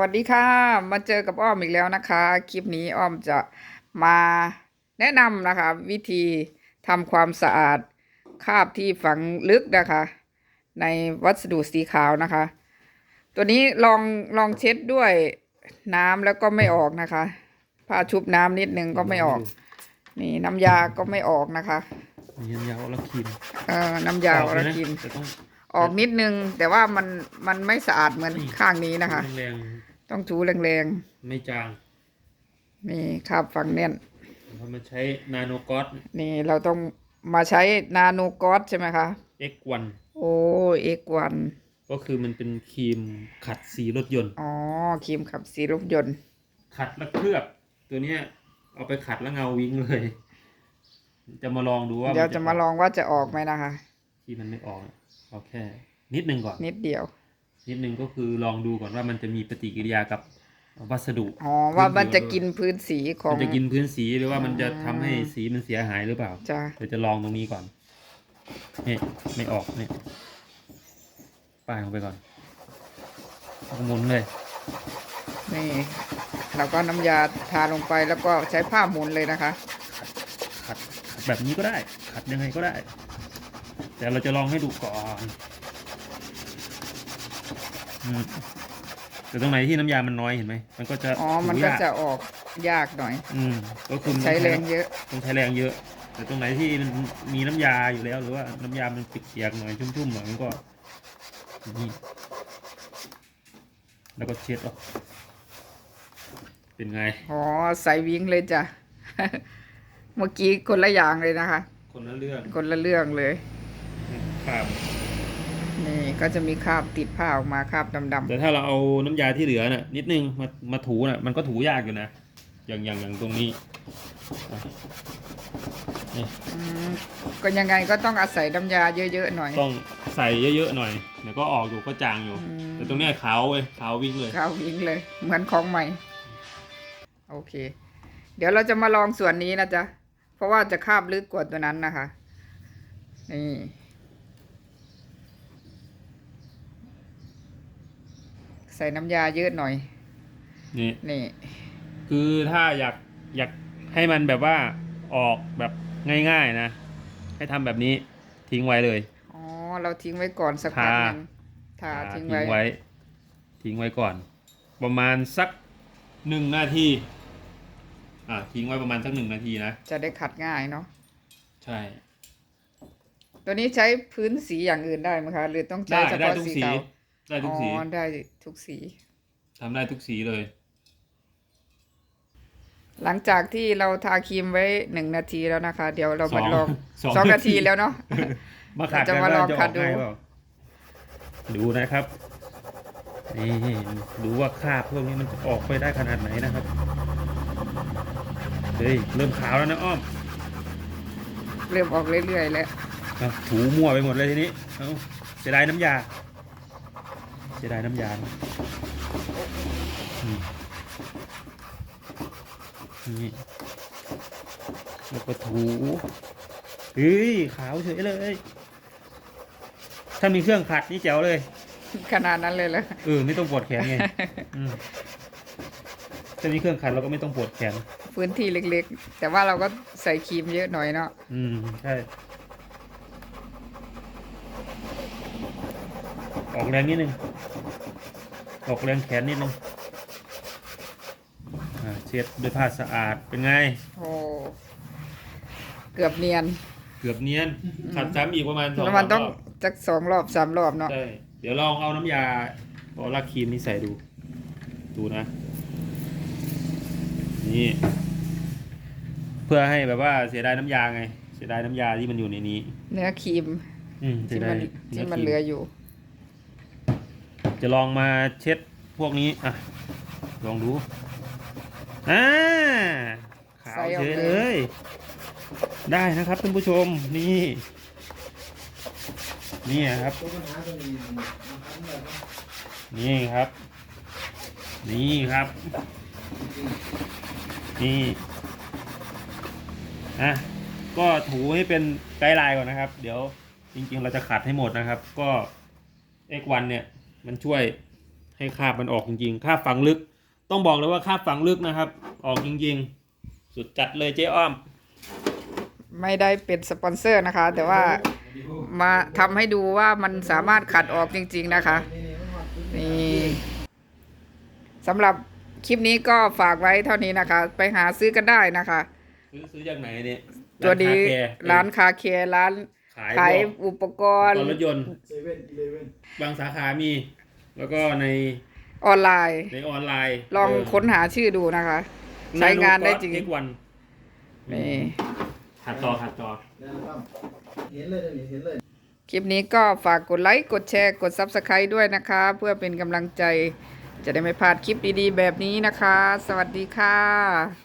วัสดีค่ะ มาเจอกับอ้อมอีกแล้วนะคะ คลิปนี้อ้อมจะมาแนะนำนะคะ วิธีทำความสะอาดคราบที่ฝังลึกนะคะ ในวัสดุสีขาวนะคะ ตัวนี้ลองลองเช็ดด้วยน้ำแล้วก็ไม่ออกนะคะผ้าชุบน้ำนิดนึงก็ไม่ออก นี่น้ำยาก็ไม่ออกนะคะ มีน้ำยาอลาคินเออน้ำยาอรเลยนะกินแต่ต้อง ออกนิดนึง แต่ว่ามันมันไม่สะอาดเหมือนข้างนี้นะคะ แรงต้องถูแรงๆ ไม่จางๆนี่คราบฝังแน่นเพราะมันใช้นาโนกอสนี่เราต้องมาใช้นาโนกอสใช่ไหมคะ X1 โอ้เอกวันก็คือมันเป็นครีมขัดสีรถยนต์ อ๋อ ครีมขับสีรถยนต์ ขัดแล้วเคลือบ ตัวเนี้ยเอาไปขัดแล้วเงาวิ้งเลย จะมาลองดูว่าเดี๋ยวจะมาลองว่าจะออกไหมนะคะ ที่มันไม่ออก เอาแค่นิดนึงก่อน นิดเดียว นิดนึงก็คือลองดูก่อนว่ามันจะมีปฏิกิริยากับวัสดุอ๋อว่ามันจะกินพื้นสีของมันจะกินพื้นสีหรือว่ามันจะอ่าทำให้สีมันเสียหายหรือเปล่าจ้ะเดี๋ยวจะลองตรงนี้ก่อนนี่ไม่ออกนี่ป้ายลงไปก่อนเอาหมุนเลย นี่เราก็น้ำยาทาลงไปแล้วก็ใช้ผ้าหมุนเลยนะคะ ขัดขัดแบบนี้ก็ได้ ขัดยังไงก็ได้ แต่เราจะลองให้ดูก่อนอืมแต่ตรงไหนที่น้ำยามันน้อยเห็นไหม มันก็จะอ๋อ มันถูก็ยาจะออกยากหน่อย อืมก็คือมันใช้แรงเยอะต้องใช้แรงเยอะ แต่ตรงไหนที่มันมีน้ำยาอยู่แล้ว หรือว่าน้ำยามันเปียกๆหน่อยชุ่มๆหน่อยมันก็นี่แล้วก็เช็ดออกเป็นไง อ๋อ ใส่วิงเลยจ้ะ เมื่อกี้คนละอย่างเลยนะคะ คนละเรื่อง คนละเรื่องเลย ครับนี่ก็จะมีคราบติดผ้าออกมาคราบดำแต่ถ้าเราเอาน้ำยาที่เหลือน่ะนิดนึงมามาถูน่ะมันก็ถูยากอยู่นะอย่างอย่างอย่างตรงนี้อะนี่ๆอืมก็ยังไงก็ต้องอาศัยน้ำยาเยอะๆหน่อยต้องใส่เยอะๆหน่อยเดี๋ยวก็ออกอยู่ก็จางอยู่ อืม แต่ตรงเนี้ยขาวเว้ยขาววิ่งเลยคราววิงเลย เหมือนของใหม่ โอเค เดี๋ยวเราจะมาลองส่วนนี้นะจ๊ะ เพราะว่าจะคาบลึกกว่าตัวนั้นนะคะ นี่ ใส่น้ำยาเยอะหน่อย นี่ นี่ คือถ้าอยากอยากให้มันแบบว่าออกแบบง่ายๆนะ ให้ทำแบบนี้ทิ้งไว้เลย อ๋อ เราทิ้งไว้ก่อนสักพักทาหนึงทาอ่าทิ้งทิ้งไว้ไว้ ทิ้งไว้ก่อน ประมาณสักหนึ่งนาที อ่าทิ้งไว้ประมาณสักหนึ่งนาทีนะ จะได้ขัดง่ายเนาะ ใช่ ตัวนี้ใช้พื้นสีอย่างอื่นได้ไหมคะ หรือต้องใช้ได้เฉได้พาะทุกสีสีขาว ได้ทุกสีอ๋อได้ทุกสีทำได้ทุกสีเลย หลังจากที่เราทาครีมไว้หนึ่งนาทีแล้วนะคะ เดี๋ยวเรามาสองลองสองสองนานาทีทีแล้วเนาะมาขัดจะกันมาลองว่จะขัดดูกง่ายเปล่าดูนะครับนี่ดูว่าคราบพวกนี้มันจะออกไปได้ขนาดไหนนะครับเฮ้ยเริ่มขาวแล้วนะอ้อม เริ่มออกเรื่อยๆแล้วเอาถูมั่วไปหมดเลยทีนี้ เอาเสียดายน้ำยาเสียดายน้ำยานะอืมนี่แล้วก็ถูเฮ้ยขาวเฉยเลย ถ้ามีเครื่องขัดนี่แจ๋วเลย ขนาดนั้นเลยแล้วเออไม่ต้องปวดแขนไงอืมถ้ามีเครื่องขัดเราก็ไม่ต้องปวดแขน พื้นที่เล็กๆ แต่ว่าเราก็ใส่ครีมเยอะหน่อยเนาะ อืมใช่ ออกแรงนิดนึง ออกแรงแขนนิดนึงอ่าเช็ดด้วยผ้าสะอาดเป็นไง โอ้เกือบเนียนเกือบเนียนขัดซ้ำอีกประมาณสองแล้วมันต้องสามรอบจักสองรอบสามรอบเนาะใช่เดี๋ยวลองเอาน้ำยาออร่าครีมนี่ใส่ดู ดูนะ นี่ เพื่อให้แบบว่าเสียดายน้ำยาไง เสียดายน้ำยาที่มันอยู่ในนี้ เนื้อครีมอืมเสีที่ยดามัยนนื้ที่คมันรีเหลืออยู่ จะลองมาเช็ดพวกนี้อะลองดูอ่าขาวเฉยเลยเลย ได้นะครับท่านผู้ชมนี่ นี่ครับ นี่ครับ นี่ครับ นี่อะก็ถูให้เป็นไกด์ไลน์ก่อนนะครับ เดี๋ยวจริงๆเราจะขัดให้หมดนะครับ ก็ X1 เนี่ย มันช่วยให้คราบมันออกจริงๆคราบฝังลึก ต้องบอกเลยว่าคราบฝังลึกนะครับ ออกจริงๆ สุดจัดเลยเจ๊อ้อม ไม่ได้เป็นสปอนเซอร์นะคะ แต่ว่ามาทำให้ดูว่ามันสามารถขัดออกจริง ๆนะคะ นี่สำหรับคลิปนี้ก็ฝากไว้เท่านี้นะคะ ไปหาซื้อกันได้นะคะ ซื้อซื้อจากไหนเนี่ยตัวนี้ร้าร้านนคาคาแคร์ร้านแคร์ ขายขายพวกอุปกอุรปณ์กรณ์ รถยนต์ เซเว่นอีเลเว่นบางสาขามี แล้วก็ในออนไลน์ ในออนไลน์ลองเค้นหาชื่อดูนะคะ ใช้งานได้จริงทุกวันนี่ หัดจอหัดจอนั่นตั้มเห็นเลยเดี๋ยวนี้เห็นเลย คลิปนี้ก็ฝากกดไลค์ กดแชร์ กด Subscribe ด้วยนะคะ เพื่อเป็นกำลังใจจะได้ไม่พลาดคลิปดีๆ แบบนี้นะคะ สวัสดีค่ะ